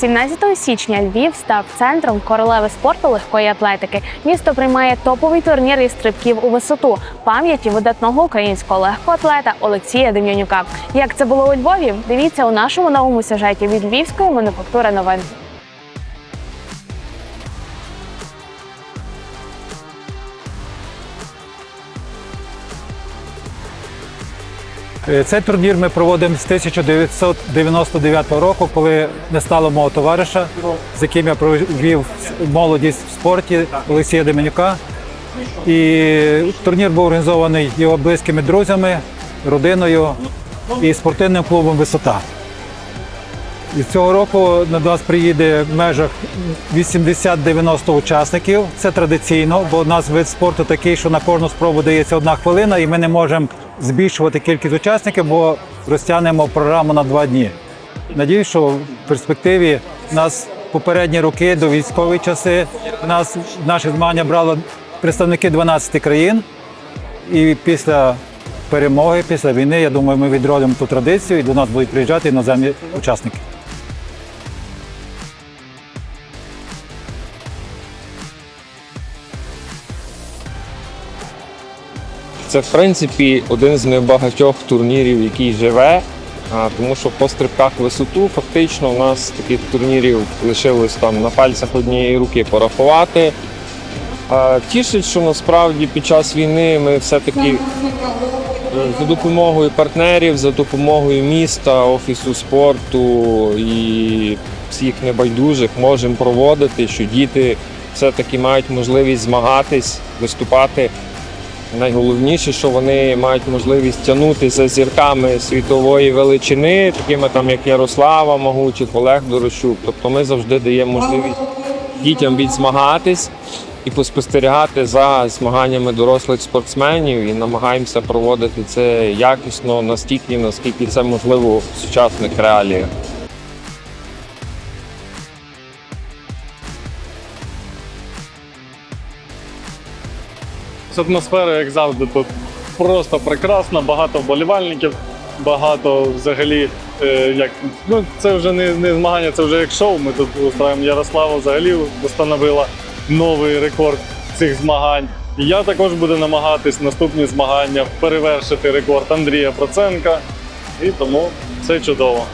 17 січня Львів став центром королеви спорту легкої атлетики. Місто приймає топовий турнір із стрибків у висоту пам'яті видатного українського легкоатлета Олексія Дем'янюка. Як це було у Львові? Дивіться у нашому новому сюжеті від Львівської мануфактури новин. Цей турнір ми проводимо з 1999 року, коли не стало мого товариша, з яким я провів молодість в спорті Олексія Деменюка. І турнір був організований його близькими друзями, родиною і спортивним клубом Висота. І цього року до нас приїде в межах 80-90 учасників. Це традиційно, бо у нас вид спорту такий, що на кожну спробу дається одна хвилина, і ми не можемо збільшувати кількість учасників, бо розтягнемо програму на два дні. Надіюсь, що в перспективі нас попередні роки до військові часи нас наші змагання брали представники 12 країн. І після перемоги, після війни, я думаю, ми відродимо ту традицію і до нас будуть приїжджати іноземні учасники. Це, в принципі, один з небагатьох турнірів, який живе, тому що по стрибках висоту фактично у нас таких турнірів лишилось там на пальцях однієї руки порахувати. Тішить, що насправді під час війни ми все-таки е, за допомогою партнерів, за допомогою міста, офісу спорту і всіх небайдужих можемо проводити, що діти все-таки мають можливість змагатись, виступати Найголовніше, що вони мають можливість тягнути за зірками світової величини, такими там як Ярослава Могучих, Олег Дорощук. Тобто ми завжди даємо можливість дітям відзмагатись і поспостерігати за змаганнями дорослих спортсменів і намагаємося проводити це якісно настільки, наскільки це можливо в сучасних реаліях. Атмосфера, як завжди, тут просто прекрасна, багато вболівальників, багато взагалі. е, як, ну, це вже не, не змагання, це вже як шоу. Ми тут устраємо Ярослава взагалі встановила новий рекорд цих змагань. Я також буду намагатись наступні змагання перевершити рекорд Андрія Проценка. І тому все чудово.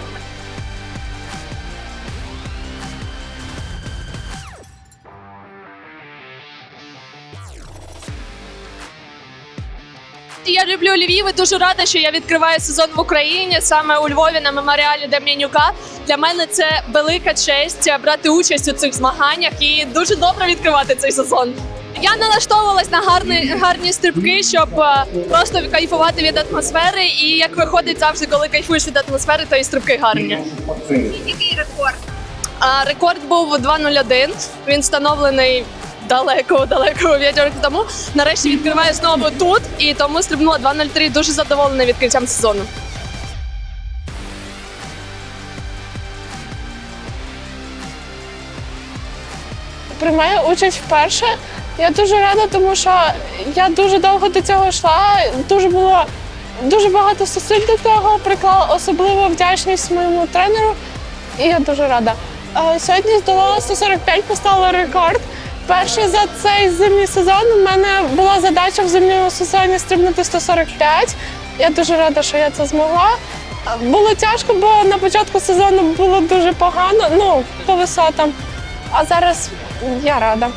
Я люблю Львів і дуже рада, що я відкриваю сезон в Україні саме у Львові на меморіалі Дем'янюка. Для мене це велика честь брати участь у цих змаганнях і дуже добре відкривати цей сезон. Я налаштовувалась на гарні, гарні стрибки, щоб е, просто кайфувати від атмосфери. І як виходить завжди, коли кайфуєш від атмосфери, то і стрибки гарні. Який рекорд? А, рекорд був 2.01. Він встановлений далеко, далеко 5 тому. Нарешті відкриваю знову тут, і тому стрибнула 2.03. Дуже задоволена відкриттям сезону. приймаю участь вперше. Я дуже рада, тому що я дуже довго до цього йшла. Дуже було дуже багато зусиль до того приклала, особливо вдячність моєму тренеру. І я дуже рада. Сьогодні здолала 145, поставила рекорд. Перший за цей зимній сезон у мене була задача в зимньому сезоні стрибнути 145. Я дуже рада, що я це змогла. Було тяжко, бо на початку сезону було дуже погано, ну, по висотам. А зараз я рада.